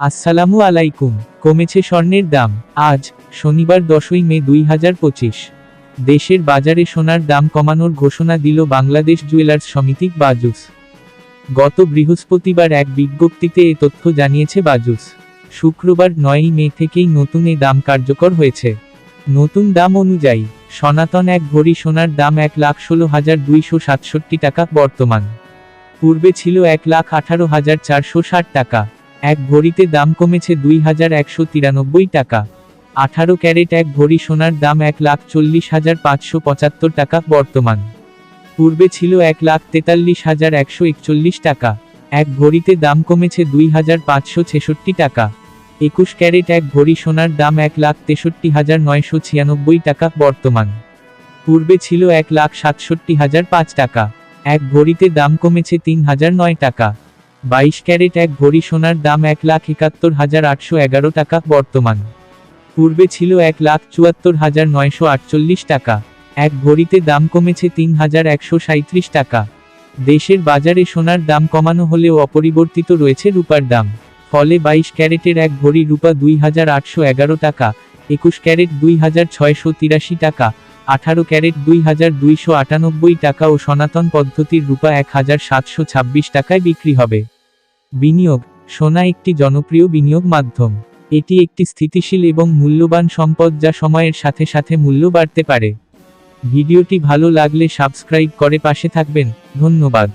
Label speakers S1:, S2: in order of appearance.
S1: আসসালামু আলাইকুম। কমেছে স্বর্ণের দাম। আজ, শনিবার দশই মে দুই হাজার পঁচিশ। দেশের বাজারে সোনার দাম কমানোর ঘোষণা দিল বাংলাদেশ জুয়েলার্স সমিতি বাজুস। গত বৃহস্পতিবার এক বিজ্ঞপ্তিতে এ তথ্য জানিয়েছে বাজুস। শুক্রবার নয়ই মে থেকেই নতুন এ দাম কার্যকর হয়েছে। নতুন দাম অনুযায়ী, সনাতন এক ভরি সোনার দাম এক লাখ ষোলো হাজার দুইশো সাতষট্টি টাকা বর্তমান। পূর্বে ছিল এক লাখ আঠারো হাজার চারশো ষাট টাকা। এক ভরিতে দাম কমেছে দুই হাজার একশো তিরানব্বই টাকা। আঠারো ক্যারেট এক ভরি সোনার দাম এক লাখ চল্লিশ হাজার পাঁচশো পঁচাত্তর টাকা বর্তমান। পূর্বে ছিল এক লাখ তেতাল্লিশ হাজার একশো একচল্লিশ টাকা। এক ভরিতে দাম কমেছে দুই হাজার পাঁচশো ছেষট্টি টাকা। একুশ ক্যারেট এক ভরি সোনার দাম এক লাখ তেষট্টি হাজার নয়শো ছিয়ানব্বই টাকা বর্তমান। পূর্বে ছিল এক লাখ সাতষট্টি হাজার পাঁচ টাকা। এক ভরিতে দাম কমেছে তিন হাজার নয় টাকা। বাইশ ক্যারেট এক ভরি সোনার দাম এক লাখ একাত্তর হাজার আটশো এগারো টাকা, বর্তমান। পূর্বে ছিল এক লাখ চুয়াত্তর হাজার নয়শো আটচল্লিশ টাকা, এক ভরিতে দাম কমেছে তিন হাজার একশো সাঁত্রিশ টাকা। দেশের বাজারে সোনার দাম কমানো হলেও অপরিবর্তিত রয়েছে রূপার দাম, ফলে বাইশ ক্যারেটের এক ভরি রূপা দুই হাজার আটশো এগারো টাকা, একুশ ক্যারেট দুই হাজার ছয়শো তিরাশি টাকা, আঠারো ক্যারেট দুই হাজার দুইশো আটানব্বই টাকা ও সনাতন পদ্ধতির রূপা এক হাজার সাতশো ছাব্বিশ টাকায় বিক্রি হবে। বিনিয়োগ, সোনা একটি জনপ্রিয় বিনিয়োগ মাধ্যম। এটি একটি স্থিতিশীল এবং মূল্যবান সম্পদ যা সময়ের সাথে সাথে মূল্য বাড়তে পারে। ভিডিওটি ভালো লাগলে সাবস্ক্রাইব করে পাশে থাকবেন। ধন্যবাদ।